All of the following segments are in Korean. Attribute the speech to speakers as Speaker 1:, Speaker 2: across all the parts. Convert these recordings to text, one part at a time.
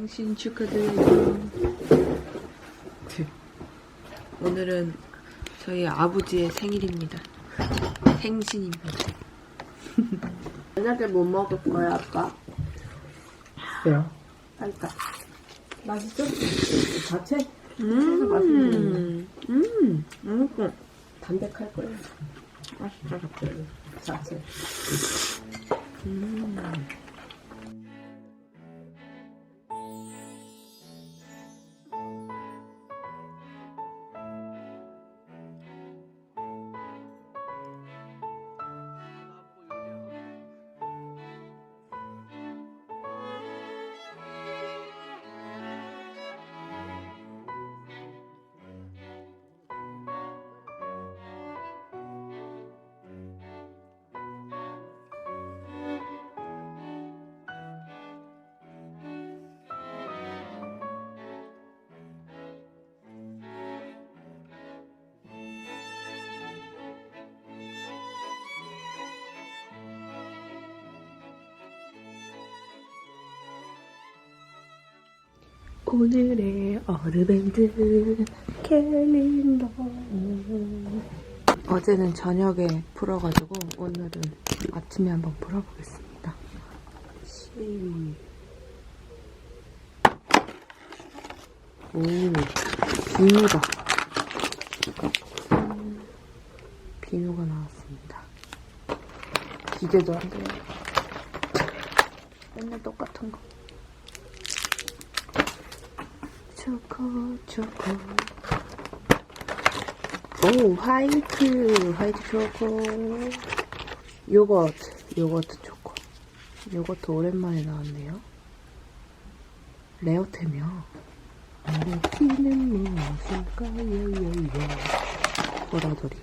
Speaker 1: 생신 축하드려요. 오늘은 저희 아버지의 생일입니다. 생신입니다.
Speaker 2: 저녁에 뭐 먹을 거야, 아빠?
Speaker 3: 왜요?
Speaker 2: 그러니까.
Speaker 3: 맛있죠? 자체?
Speaker 1: 음, 음, 음,
Speaker 3: 담백할 거예요.
Speaker 1: 맛있다, 자꾸.
Speaker 3: 자체.
Speaker 1: 음. 오늘의 어르밴드 캘린더 어제는 저녁에 풀어가지고 오늘은 아침에 한번 풀어보겠습니다. 시... 오, 비누다. 음, 비누가 나왔습니다. 기대도 안 돼요. 맨날 똑같은 거. 초코 초코. 오 화이트 화이트 초코. 요거트 요거트 초코. 요거트 오랜만에 나왔네요. 레어템이요. 레피는 무엇일까요? 요요 보라돌이.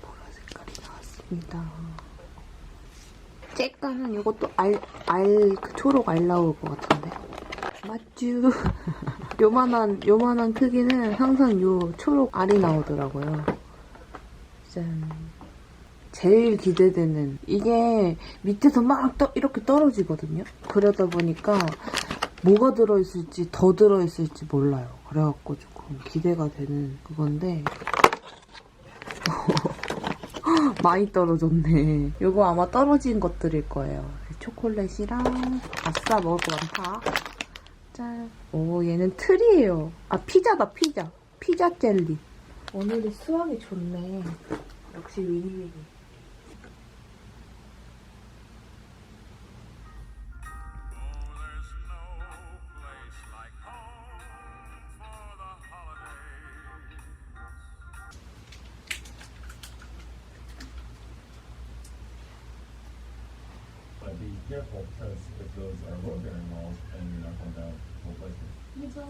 Speaker 1: 보라 색깔이 나왔습니다. 쬐까는 요것도 알, 알, 그 초록 알 나올 것 같은데 맞쥬. 요만한, 요만한 크기는 항상 요 초록 알이 나오더라고요. 짠. 제일 기대되는, 이게 밑에서 막 떠, 이렇게 떨어지거든요? 그러다 보니까 뭐가 들어있을지 더 들어있을지 몰라요. 그래갖고 조금 기대가 되는 그건데. 많이 떨어졌네. 요거 아마 떨어진 것들일 거예요. 초콜릿이랑 아싸 먹을 거 많다. 짠. 오, 얘는 틀이에요. 아, 피자다, 피자. 피자 젤리. 오늘이 수학이 좋네. 역시 위니위니.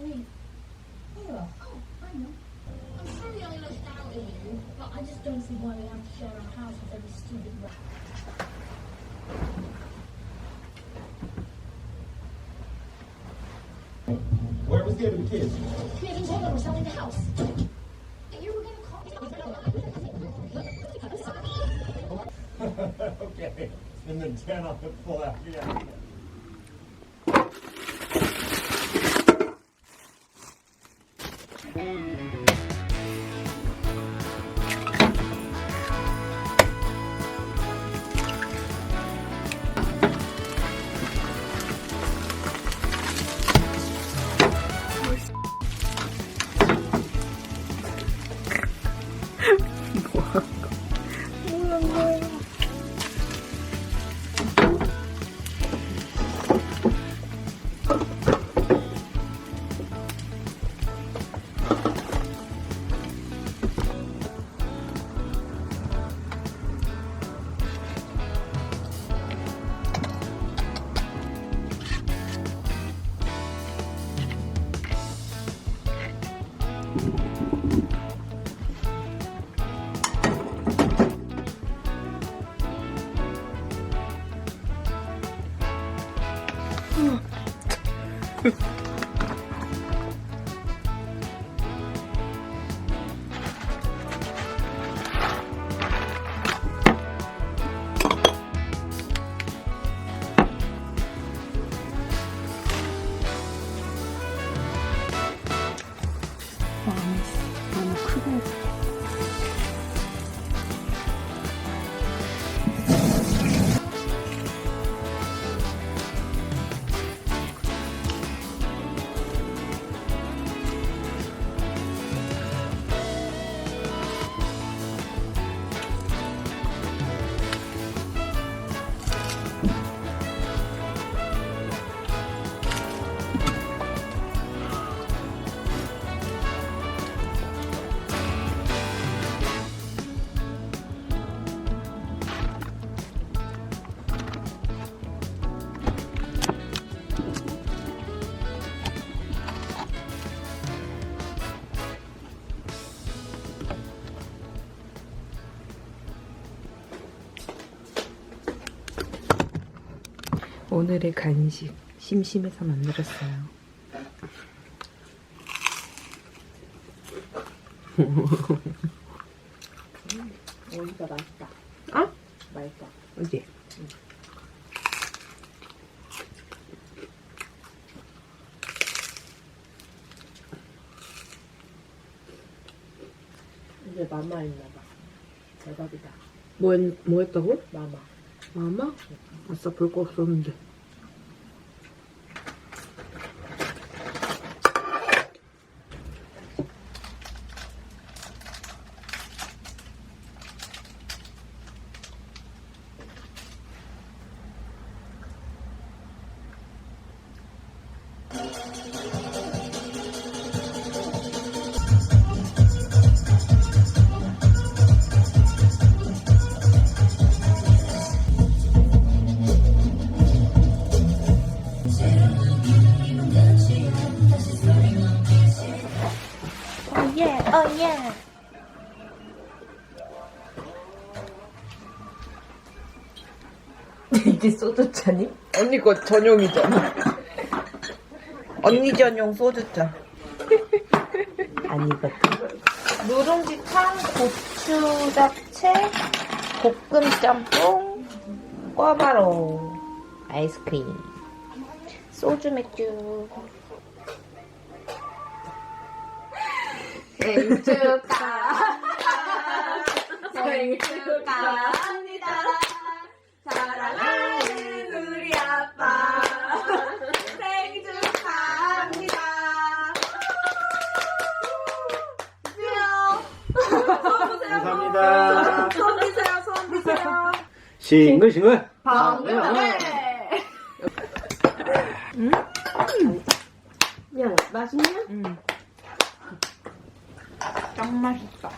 Speaker 4: Me. Oh, I know. I'm sure we looked out at you, but I just don't see why we have to share our house with every stupid rat.
Speaker 5: Where was the kids?
Speaker 4: We even told them we're selling the house. You were gonna call
Speaker 5: okay. And then 10 on the full out. Yeah. Mm-hmm. thank you.
Speaker 1: 오늘의 간식 심심해서 만들었어요.
Speaker 3: 오이가 맛있다.
Speaker 1: 어?
Speaker 3: 맛있다.
Speaker 1: 어디?
Speaker 3: 이제 마마 있나 봐. 대박이다.
Speaker 1: 뭐, 했, 뭐 했다고?
Speaker 3: 마마.
Speaker 1: 마마? 아싸 볼 거 없었는데. 이게 소주잔이? 언니 거 전용이잖아. 언니 전용 소주잔. 아니거든. 누룽지탕, 고추 잡채, 볶음 짬뽕, 꿔바로, 아이스크림, 소주 맥주. 생일 축하합니다. 생일 축하합니다. 사랑하는 우리 아빠 생일 축하합니다.
Speaker 6: 감사합니다.
Speaker 1: 손 드세요, 손 드세요.
Speaker 6: 싱글싱글.
Speaker 3: 야, 맛있냐?
Speaker 1: 응. 짱 맛있다.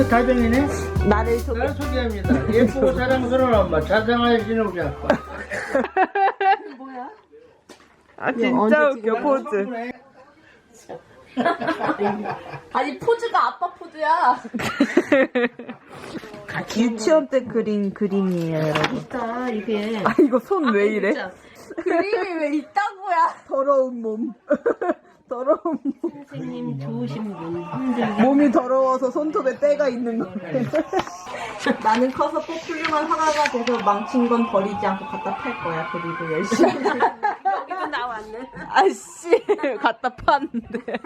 Speaker 6: 이거 다정이네?
Speaker 1: 나를 소개.
Speaker 6: 나를 소개합니다. 예쁘고 사랑스러운 엄마, 자상하신 우리 아빠.
Speaker 1: 아 진짜 웃겨 포즈.
Speaker 2: 아니 포즈가 아빠 포즈야.
Speaker 1: 유치원 때 그린 그림이에요, 여러분.
Speaker 3: 진짜 이게
Speaker 1: 아 이거 손 왜 이래?
Speaker 2: 그림이 왜 있다고야?
Speaker 1: 더러운 몸. 더러운 몸.
Speaker 3: 선생님 좋으신 분 힘들게
Speaker 1: 몸이 더러워서 손톱에 때가 있는 거.
Speaker 2: 나는 커서 꼭 훌륭한 화가가 돼서 망친 건 버리지 않고 갖다 팔 거야. 그리고 열심히.
Speaker 3: 여기도 나왔네.
Speaker 1: 아씨 갖다 팠는데.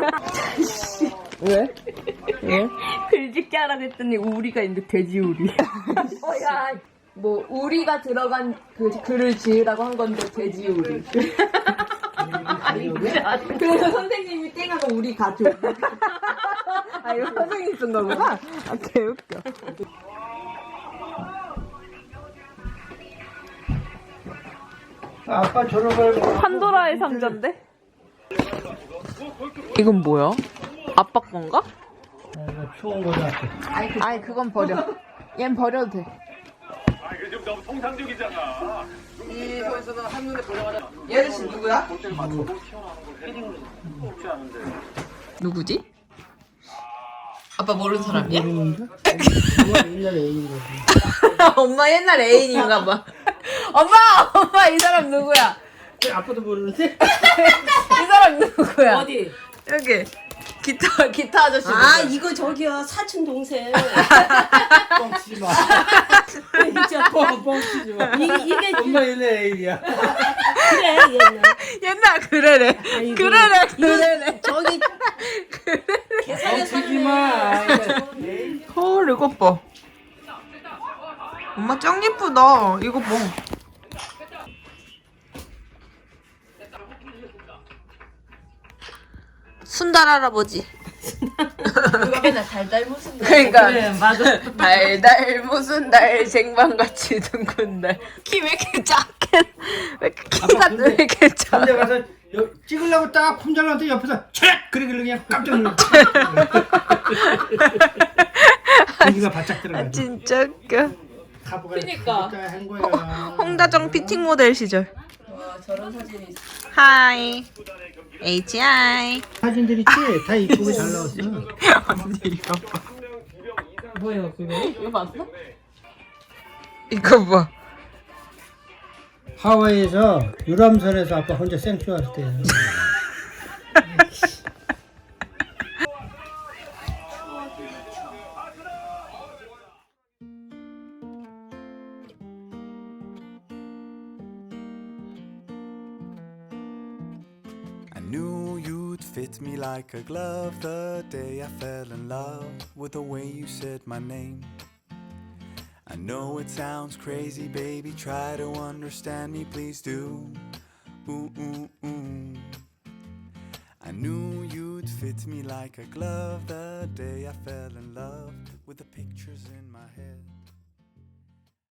Speaker 1: 왜? 예?
Speaker 2: 글짓기 하라 그랬더니 우리가 있는데 돼지 우리. 어야. 뭐 우리가 들어간 그 글을 지으라고 한 건데 돼지 우리. 그래서 선생님이 땡하고 우리 가족.
Speaker 1: 아 이거 선생님 쓴 거구나. 아 개웃겨.
Speaker 6: 아빠 졸업을.
Speaker 1: 판도라의 상자인데? 이건 뭐야? 아빠 건가?
Speaker 6: 이거 추운 거다.
Speaker 1: 아니 그건 버려. 얜 버려도 돼.
Speaker 7: 아, 이거 좀 너무 통상적이잖아.
Speaker 1: 이 아저씨 누구야? 누구지? 아빠 모르는 사람이야?
Speaker 6: 옛날에 애인 거지.
Speaker 1: 엄마 옛날 애인인가 봐. 엄마, 엄마 이 사람 누구야?
Speaker 6: 아빠도 모르는데?
Speaker 1: 이 사람 누구야?
Speaker 3: 어디?
Speaker 1: 여기 기타 기타 아저씨.
Speaker 3: 아? 이거 저기요 사촌 동생.
Speaker 6: 뻥치지 마.
Speaker 3: 진짜
Speaker 6: 뻥, 뻥치지 마.
Speaker 3: 이게 이게
Speaker 6: 엄마 옛날에 애인이야.
Speaker 3: 그래 옛날.
Speaker 1: 옛날 그래래.
Speaker 3: 아이고.
Speaker 1: 그래래 그래래.
Speaker 3: 저기 계산에
Speaker 6: 뻥치지 마.
Speaker 1: 헐 이거 봐. 엄마 짱 예쁘다. 이거 봐. 순달 할아버지.
Speaker 2: 맨날 달달 무슨
Speaker 1: 그러니까
Speaker 3: 그래 맞아.
Speaker 1: 달달 무슨 달 쟁반같이 둥근 달. 키왜 이렇게 작게? 왜 이렇게 키가 왜 이렇게 작아?
Speaker 6: 근데 가서 여, 찍으려고 딱 품절한테 옆에서 촤! 그러길래 그냥 깜짝 놀랐어. 여기가 바짝 들어가지.
Speaker 1: 진짜 웃겨.
Speaker 2: 그니까.
Speaker 6: 그러니까 한 거야.
Speaker 1: 홍다정 피팅 모델 시절.
Speaker 2: 와 저런 사진이 있어.
Speaker 1: 하이. HI.
Speaker 6: 사진들 있지? 다 이쁘게 잘 나왔어.
Speaker 1: 언니 이거 봐.
Speaker 3: 뭐예요 그거?
Speaker 2: 이거 봤어?
Speaker 1: 이거 봐.
Speaker 6: 하와이에서 유람선에서 아빠 혼자 생쇼 할 때.
Speaker 8: knew you'd fit me like a glove the day I fell in love with the way you said my name. I know it sounds crazy, baby. Try to understand me, please do. Ooh, ooh, ooh. I knew you'd fit me like a glove the day I fell in love with the pictures in my head.